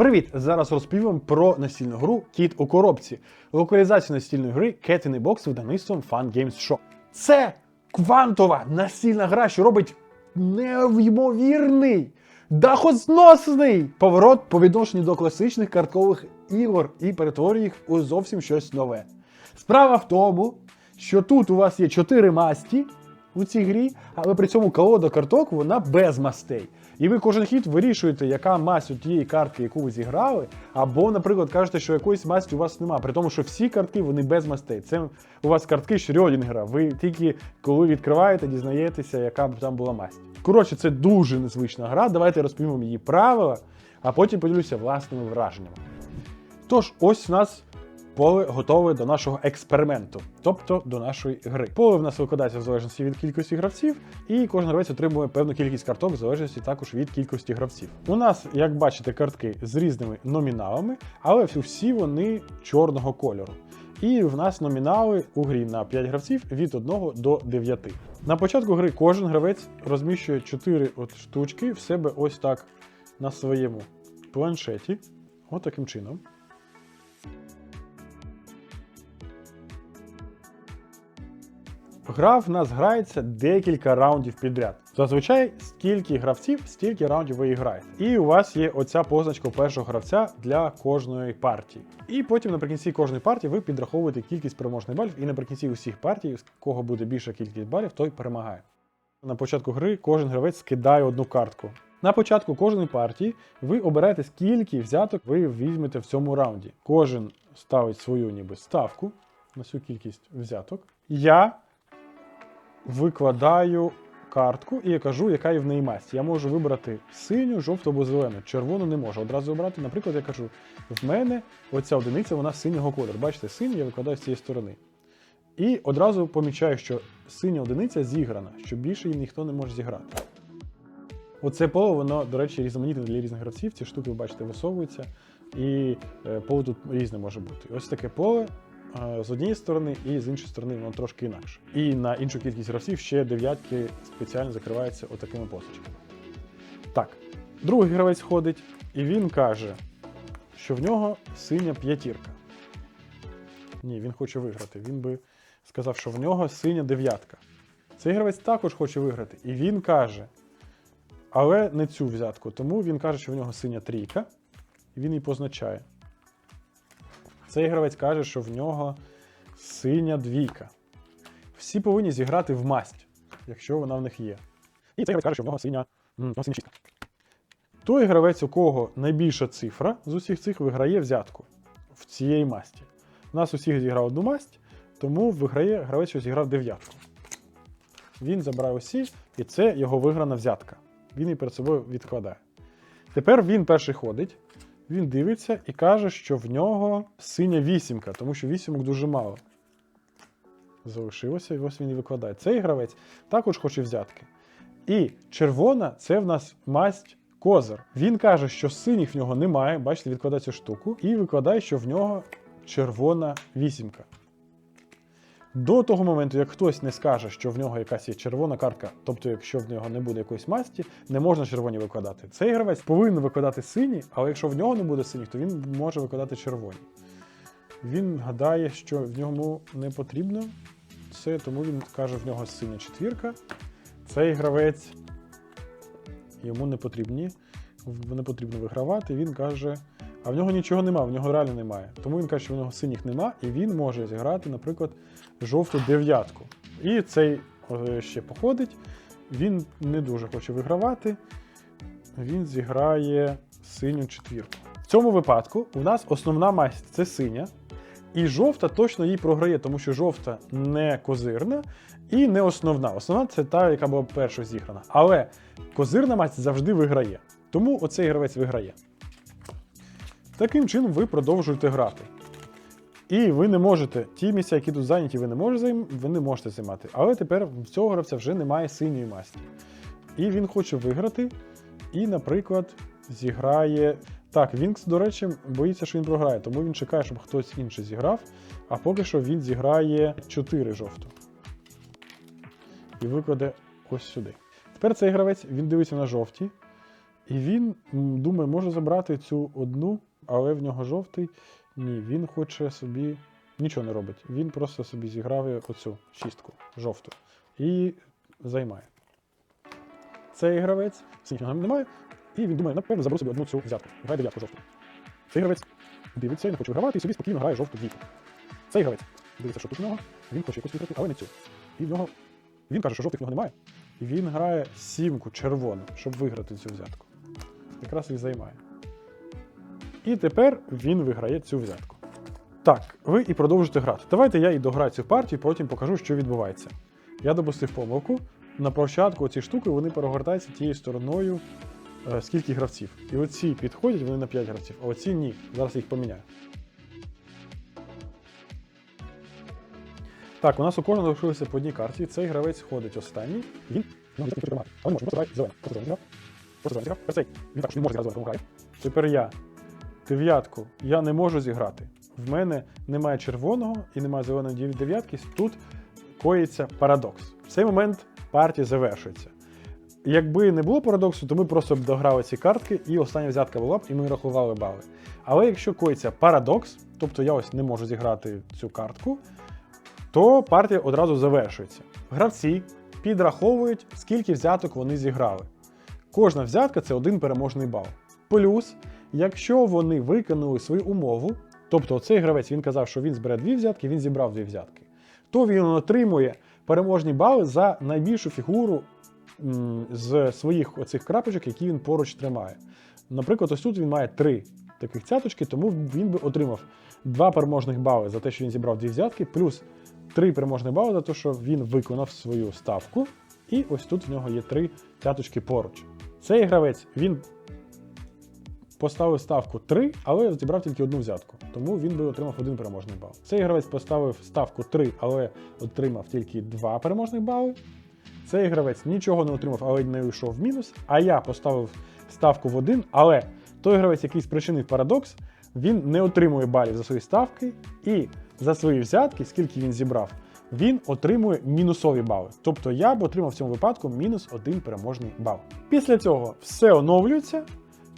Привіт! Зараз розповім про настільну гру Кіт у коробці. Локалізацію настільної гри Cat in a Box видавництвом Fun Games Shop. Це квантова настільна гра, що робить неймовірний, дахозносний поворот по відношенню до класичних карткових ігор і перетворює їх у зовсім щось нове. Справа в тому, що тут у вас є чотири масті у цій грі, але при цьому колода карток вона без мастей. І ви кожен хід вирішуєте, яка масть у тієї картки, яку ви зіграли, або, наприклад, кажете, що якоїсь масті у вас немає. При тому, що всі картки вони без мастей. Це у вас картки Шрёдінгера. Ви тільки коли відкриваєте, дізнаєтеся, яка б там була масть. Коротше, це дуже незвична гра. Давайте розповім вам її правила, а потім поділюся власними враженнями. Тож, ось у нас поле готове до нашого експерименту, тобто до нашої гри. Поле в нас викладається в залежності від кількості гравців, і кожен гравець отримує певну кількість карток в залежності також від кількості гравців. У нас, як бачите, картки з різними номіналами, але всі вони чорного кольору. І в нас номінали у грі на 5 гравців від 1 до 9. На початку гри кожен гравець розміщує 4 от штучки в себе ось так на своєму планшеті. От таким чином. Гра в нас грається декілька раундів підряд. Зазвичай скільки гравців, стільки раундів ви і граєте. І у вас є оця позначка першого гравця для кожної партії. І потім наприкінці кожної партії ви підраховуєте кількість переможних балів, і наприкінці усіх партій, з кого буде більша кількість балів, той перемагає. На початку гри кожен гравець скидає одну картку. На початку кожної партії ви обираєте, скільки взяток ви візьмете в цьому раунді. Кожен ставить свою ніби ставку на цю кількість взяток. Я викладаю картку і я кажу, яка є в неї масть. Я можу вибрати синю, жовту або зелену. Червону не можу одразу обрати. Наприклад, я кажу, в мене оця одиниця вона синього кольору. Бачите, синю я викладаю з цієї сторони. І одразу помічаю, що синя одиниця зіграна, що більше її ніхто не може зіграти. Оце поле, воно, до речі, різноманітне для різних гравців. Ці штуки, ви бачите, висовуються, і е, поле тут різне може бути. Ось таке поле з однієї сторони, і з іншої сторони воно трошки інакше. І на іншу кількість гравців ще дев'ятки спеціально закриваються отакими посочками. Так, другий гравець ходить, і він каже, що в нього синя п'ятірка. Ні, він хоче виграти. Він би сказав, що в нього синя дев'ятка. Цей гравець також хоче виграти. І він каже, але не цю взятку. Тому він каже, що в нього синя трійка, і він її позначає. Цей гравець каже, що в нього синя двійка. Всі повинні зіграти в масть, якщо вона в них є. І цей гравець каже, що в нього синя, нього синя шістка. Той гравець, у кого найбільша цифра з усіх цих виграє взятку в цієї масті. У нас усіх зіграв одну масть, тому виграє гравець, що зіграв дев'ятку. Він забирає усі, і це його виграна взятка. Він її перед собою відкладає. Тепер він перший ходить, він дивиться і каже, що в нього синя вісімка, тому що вісімок дуже мало. Залишилося, і ось він і викладає. Цей гравець також хоче взятки. І червона це в нас масть козир. Він каже, що синіх в нього немає. Бачите, відкладає цю штуку, і викладає, що в нього червона вісімка. До того моменту, як хтось не скаже, що в нього якась є червона картка, тобто, якщо в нього не буде якоїсь масті, не можна червоні викладати. Цей гравець повинен викладати сині, але якщо в нього не буде синіх, то він може викладати червоні. Він гадає, що в ньому не потрібно це, тому він каже, в нього синя четвірка. Цей гравець йому не потрібні, не потрібно вигравати. Він каже, а в нього нічого немає, в нього реально немає. Тому він каже, що в нього синіх нема, і він може зіграти, наприклад, жовту дев'ятку. І цей е, ще походить. Він не дуже хоче вигравати. Він зіграє синю четвірку. В цьому випадку у нас основна масть це синя. І жовта точно їй програє, тому що жовта не козирна і не основна. Основна це та, яка була перша зіграна. Але козирна масть завжди виграє. Тому оцей гравець виграє. Таким чином ви продовжуєте грати. І ви не можете, ті місця, які тут зайняті, ви не можете, ви не можете займати. Але тепер в цього гравця вже немає синьої масті. І він хоче виграти. І, наприклад, зіграє. Так, Вінкс, до речі, боїться, що він програє, тому він чекає, щоб хтось інший зіграв. А поки що він зіграє 4 жовту. І викладе ось сюди. Тепер цей гравець він дивиться на жовті. І він думає, може забрати цю одну, але в нього жовтий. Ні, він хоче собі нічого не робить. Він просто собі зіграє оцю шістку жовту і займає. Цей гравець, синього немає, і він думає, напевно, заберу собі одну цю взятку. Грає дев'ятку жовту. Цей гравець дивиться, не хоче вигравати і собі спокійно грає жовту двійку. Цей гравець дивиться, що тут в нього, він хоче якусь виграти, але не цю. І в нього. Він каже, що жовтих в нього немає. І він грає сімку червону, щоб виграти цю взятку. Якраз їх займає. І тепер він виграє цю взятку. Так, ви і продовжуєте грати. Давайте я і дограю цю партію, потім покажу, що відбувається. Я допустив помилку. На початку ці штуки вони перегортаються тією стороною, е, скільки гравців. І оці підходять, вони на 5 гравців, а оці ні. Зараз їх поміняю. Так, у нас у кожного залишилося по одній карті. Цей гравець ходить останній. Він ну, не тримати. Але не може, зелений. Просто зелений зіграв. Просто зелений зіграв. Він також не може зіграти зелений. Тепер я. Дев'ятку я не можу зіграти. В мене немає червоного і немає зеленої дев'ятки. Тут коїться парадокс. В цей момент партія завершується. Якби не було парадоксу, то ми просто б дограли ці картки, і остання взятка була б, і ми рахували бали. Але якщо коїться парадокс, тобто я ось не можу зіграти цю картку, то партія одразу завершується. Гравці підраховують, скільки взяток вони зіграли. Кожна взятка це один переможний бал. Плюс, якщо вони виконали свою умову, тобто цей гравець він казав, що він збере дві взятки, він зібрав дві взятки, то він отримує переможні бали за найбільшу фігуру з своїх оцих крапочок, які він поруч тримає. Наприклад, ось тут він має три таких цяточки, тому він би отримав два переможних бали за те, що він зібрав дві взятки, плюс три переможні бали за те, що він виконав свою ставку. І ось тут в нього є три цяточки поруч. Цей гравець він поставив ставку 3, але зібрав тільки одну взятку, тому він би отримав один переможний бал. Цей гравець поставив ставку 3, але отримав тільки два переможних бали. Цей гравець нічого не отримав, але не йшов в мінус. А я поставив ставку в один, але той гравець, який спричинив парадокс, він не отримує балів за свої ставки, і за свої взятки, скільки він зібрав, він отримує мінусові бали. Тобто я б отримав в цьому випадку мінус один переможний бал. Після цього все оновлюється.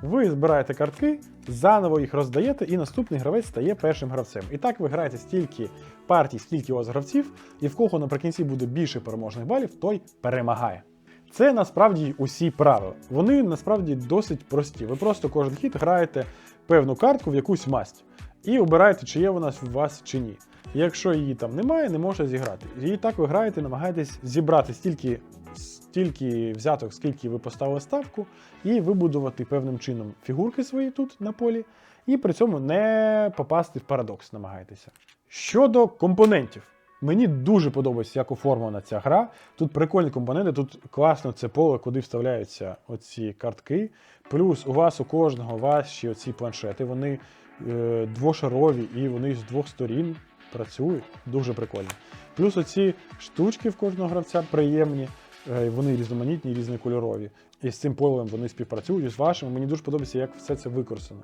Ви збираєте картки, заново їх роздаєте, і наступний гравець стає першим гравцем. І так ви граєте стільки партій, скільки у вас гравців, і в кого наприкінці буде більше переможних балів, той перемагає. Це насправді усі правила. Вони насправді досить прості. Ви просто кожен хід граєте певну картку в якусь масть і обираєте, чи є вона у вас чи ні. Якщо її там немає, не можна зіграти. І так ви граєте, намагаєтесь зібрати стільки, стільки взяток, скільки ви поставили ставку, і вибудувати певним чином фігурки свої тут на полі, і при цьому не попасти в парадокс, намагаєтеся. Щодо компонентів. Мені дуже подобається, як оформлена ця гра. Тут прикольні компоненти, тут класно це поле, куди вставляються оці картки. Плюс у вас у кожного ваші оці планшети, вони е, двошарові і вони з двох сторін працюють. Дуже прикольно. Плюс оці штучки в кожного гравця приємні, вони різноманітні, різнокольорові. І з цим полем вони співпрацюють з вашим. Мені дуже подобається, як все це використано.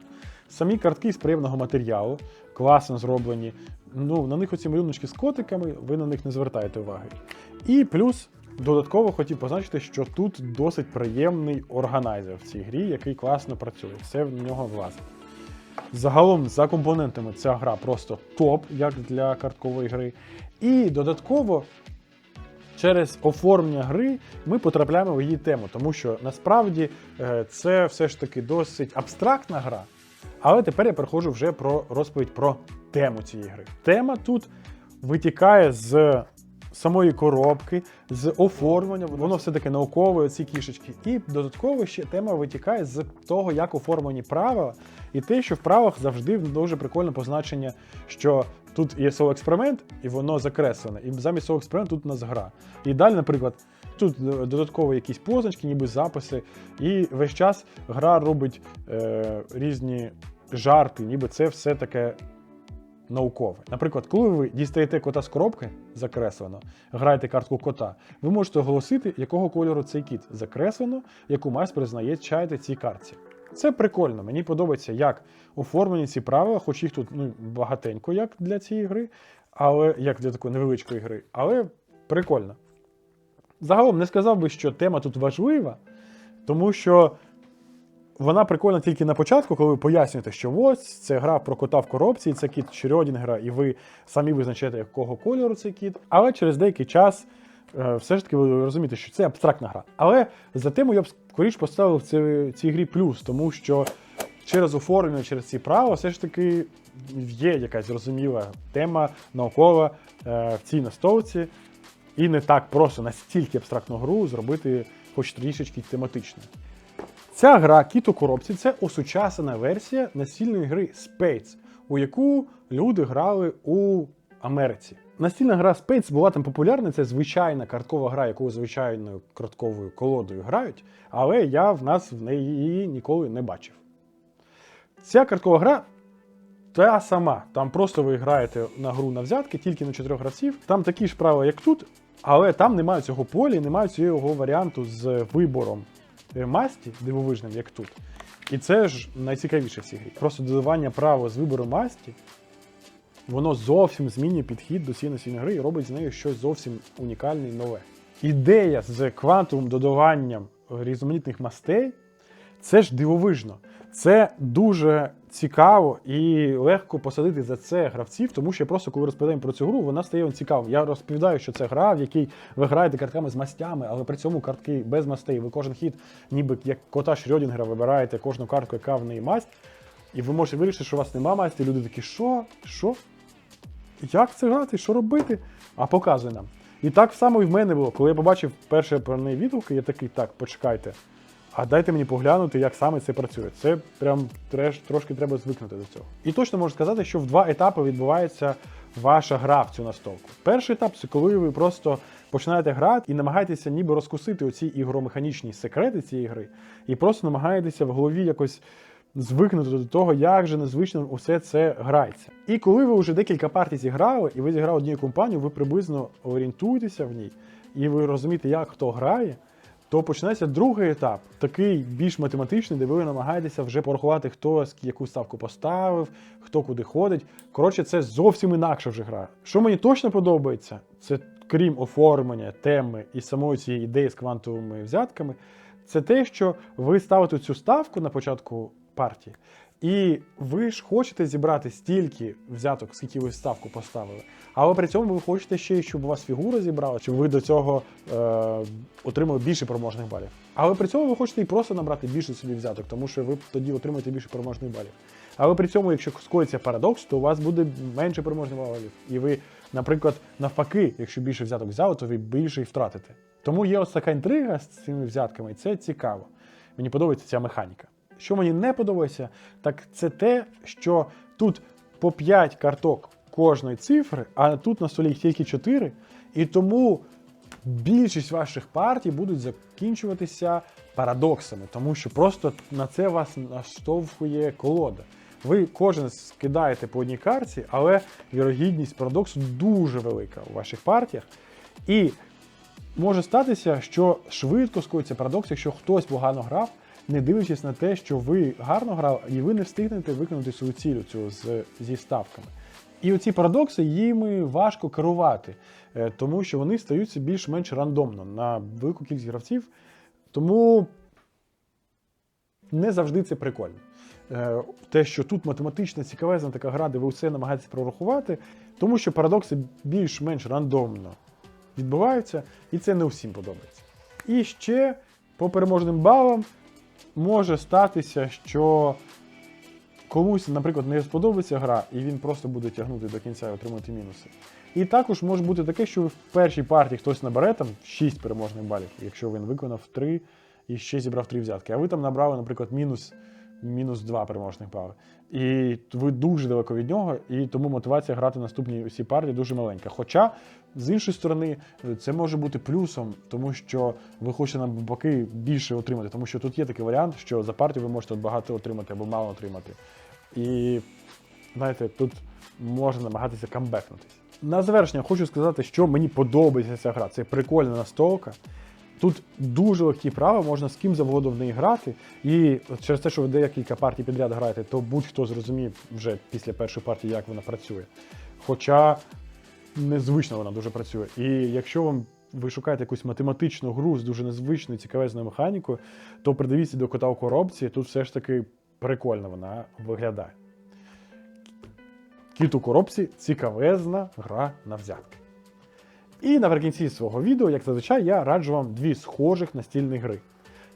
Самі картки з приємного матеріалу, класно зроблені. Ну, на них оці малюночки з котиками, ви на них не звертаєте уваги. І плюс додатково хотів позначити, що тут досить приємний органайзер в цій грі, який класно працює. Все в нього влазить. Загалом за компонентами ця гра просто топ, як для карткової гри. І додатково через оформлення гри ми потрапляємо в її тему, тому що насправді е, це все ж таки досить абстрактна гра. Але тепер я переходжу вже про розповідь про тему цієї гри. Тема тут витікає з самої коробки, з оформлення, воно все таки наукове, ці кішечки. І додатково ще тема витікає з того, як оформлені правила, і те, що в правилах завжди дуже прикольне позначення, що тут є слово експеримент, і воно закреслене. І замість слова експеримент тут у нас гра. І далі, наприклад, тут додатково якісь позначки, ніби записи, і весь час гра робить е, різні жарти, ніби це все таке наукове. Наприклад, коли ви дістаєте кота з коробки закреслено, граєте картку кота, ви можете оголосити, якого кольору цей кіт закреслено, яку мазь призначаєте цій картці. Це прикольно. Мені подобається, як оформлені ці правила, хоч їх тут ну, багатенько, як для цієї гри, але як для такої невеличкої гри, але прикольно. Загалом не сказав би, що тема тут важлива, тому що вона прикольна тільки на початку, коли ви пояснюєте, що ось це гра про кота в коробці, і це кіт Шрёдінгера, і ви самі визначаєте, якого кольору цей кіт. Але через деякий час все ж таки ви розумієте, що це абстрактна гра. Але за тему я б скоріш поставив цій, цій грі плюс, тому що через оформлення, через ці права, все ж таки є якась зрозуміла тема наукова е, в цій настолці. І не так просто настільки абстрактну гру зробити хоч трішечки тематично. Ця гра Кіт у коробці це осучаснена версія настільної гри Spades, у яку люди грали у Америці. Настільна гра Spades була там популярна, це звичайна карткова гра, яку звичайною картковою колодою грають, але я в нас в неї її ніколи не бачив. Ця карткова гра та сама. Там просто ви граєте на гру на взятки, тільки на чотирьох гравців. Там такі ж правила, як тут, але там немає цього полі, немає цього варіанту з вибором е, масті дивовижним, як тут. І це ж найцікавіше в цій грі. Просто додавання права з вибору масті, воно зовсім змінює підхід до цієї гри і робить з нею щось зовсім унікальне і нове. Ідея з квантовим додаванням різноманітних мастей це ж дивовижно. Це дуже цікаво і легко посадити за це гравців, тому що просто коли розповідаємо про цю гру, вона стає цікавою. Я розповідаю, що це гра, в якій ви граєте картками з мастями, але при цьому картки без мастей. Ви кожен хід, ніби як кота Шрёдінгера, вибираєте кожну картку, яка в неї масть, і ви можете вирішити, що у вас нема масті. Люди такі, що? Що? Як це грати? Що робити? А показує нам. І так само і в мене було. Коли я побачив перше про неї відгуки, я такий, так, почекайте. А дайте мені поглянути, як саме це працює. Це прям треш, трошки треба звикнути до цього. І точно можу сказати, що в два етапи відбувається ваша гра в цю настолку. Перший етап це коли ви просто починаєте грати і намагаєтеся ніби розкусити оці ігромеханічні секрети цієї гри, і просто намагаєтеся в голові якось звикнути до того, як же незвично усе це грається. І коли ви вже декілька партій зіграли, і ви зіграли однією компанією, ви приблизно орієнтуєтеся в ній, і ви розумієте, як хто грає. То починається другий етап, такий більш математичний, де ви намагаєтеся вже порахувати, хто яку ставку поставив, хто куди ходить. Коротше, це зовсім інакша вже гра. Що мені точно подобається, це крім оформлення, теми і самої цієї ідеї з квантовими взятками, це те, що ви ставите цю ставку на початку партії, і ви ж хочете зібрати стільки взяток, скільки ви ставку поставили. Але при цьому ви хочете ще, щоб у вас фігура зібрала, щоб ви до цього е, отримали більше проможних балів. Але при цьому ви хочете і просто набрати більше собі взяток, тому що ви тоді отримаєте більше проможних балів. Але при цьому, якщо скоїться парадокс, то у вас буде менше проможних балів. І ви, наприклад, навпаки, якщо більше взяток взяли, то ви більше їх втратите. Тому є ось така інтрига з цими взятками, і це цікаво. Мені подобається ця механіка. Що мені не подобається, так це те, що тут по 5 карток кожної цифри, а тут на столі їх тільки 4, і тому більшість ваших партій будуть закінчуватися парадоксами, тому що просто на це вас наштовхує колода. Ви кожен скидаєте по одній карті, але вірогідність парадоксу дуже велика у ваших партіях. І може статися, що швидко скоїться парадокс, якщо хтось погано грав, не дивлячись на те, що ви гарно грали, і ви не встигнете виконати свою цілю цю з, зі ставками. І оці парадокси їми важко керувати, е, тому що вони стаються більш-менш рандомно на велику кількість гравців. Тому не завжди це прикольно. Е, Те, що тут математична цікавезна така гра, де ви все намагаєтесь прорахувати, тому що парадокси більш-менш рандомно відбуваються, і це не всім подобається. І ще по переможним балам може статися, що комусь, наприклад, не сподобається гра, і він просто буде тягнути до кінця і отримати мінуси. І також може бути таке, що в першій партії хтось набере там 6 переможних балів, якщо він виконав 3 і ще зібрав 3 взятки. А ви там набрали, наприклад, мінус, мінус 2 переможних бали. І ви дуже далеко від нього, і тому мотивація грати наступні усі партії дуже маленька. Хоча, з іншої сторони, це може бути плюсом, тому що ви хочете навпаки більше отримати. Тому що тут є такий варіант, що за партію ви можете багато отримати або мало отримати. І знаєте, тут можна намагатися камбекнутися. На завершення хочу сказати, що мені подобається ця гра. Це прикольна настолка. Тут дуже легкі права, можна з ким завгодно в неї грати. І через те, що ви декілька партій підряд граєте, то будь-хто зрозумів вже після першої партії, як вона працює. Хоча незвично вона дуже працює. І якщо вам ви шукаєте якусь математичну гру з дуже незвичною цікавезною механікою, то придивіться до кота у коробці. Тут все ж таки прикольно вона виглядає. Кіт у коробці цікавезна гра на взятки. І наприкінці свого відео, як зазвичай, я раджу вам дві схожих настільні гри.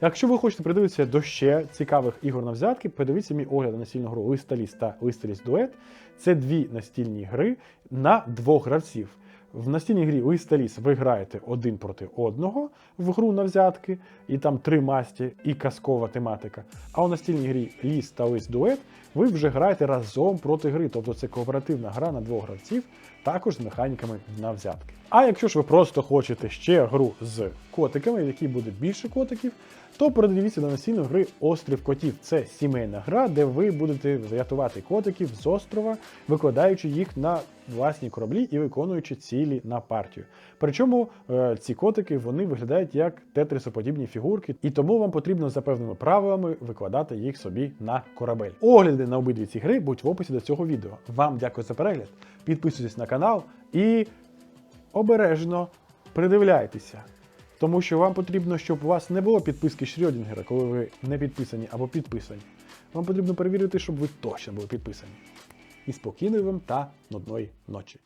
Якщо ви хочете придивитися до ще цікавих ігор на взятки, подивіться мій огляд на настільну гру Листаліс та Листаліс Дует. Це дві настільні гри на двох гравців. В настільній грі Листаліс ви граєте один проти одного в гру на взятки, і там три масті і казкова тематика. А у настільній грі Ліс та Лис Дует ви вже граєте разом проти гри, тобто це кооперативна гра на двох гравців, також з механіками на взятки. А якщо ж ви просто хочете ще гру з котиками, в якій буде більше котиків, то передивіться до настільної гри Острів котів. Це сімейна гра, де ви будете рятувати котиків з острова, викладаючи їх на власні кораблі і виконуючи цілі на партію. Причому е, ці котики вони виглядають як тетрисоподібні фігурки, і тому вам потрібно за певними правилами викладати їх собі на корабель. Огляди на обидві ці гри будуть в описі до цього відео. Вам дякую за перегляд. Підписуйтесь на канал і обережно придивляйтеся. Тому що вам потрібно, щоб у вас не було підписки Шрьодінгера, коли ви не підписані або підписані. Вам потрібно перевірити, щоб ви точно були підписані. І спокійної вам та нудної ночі.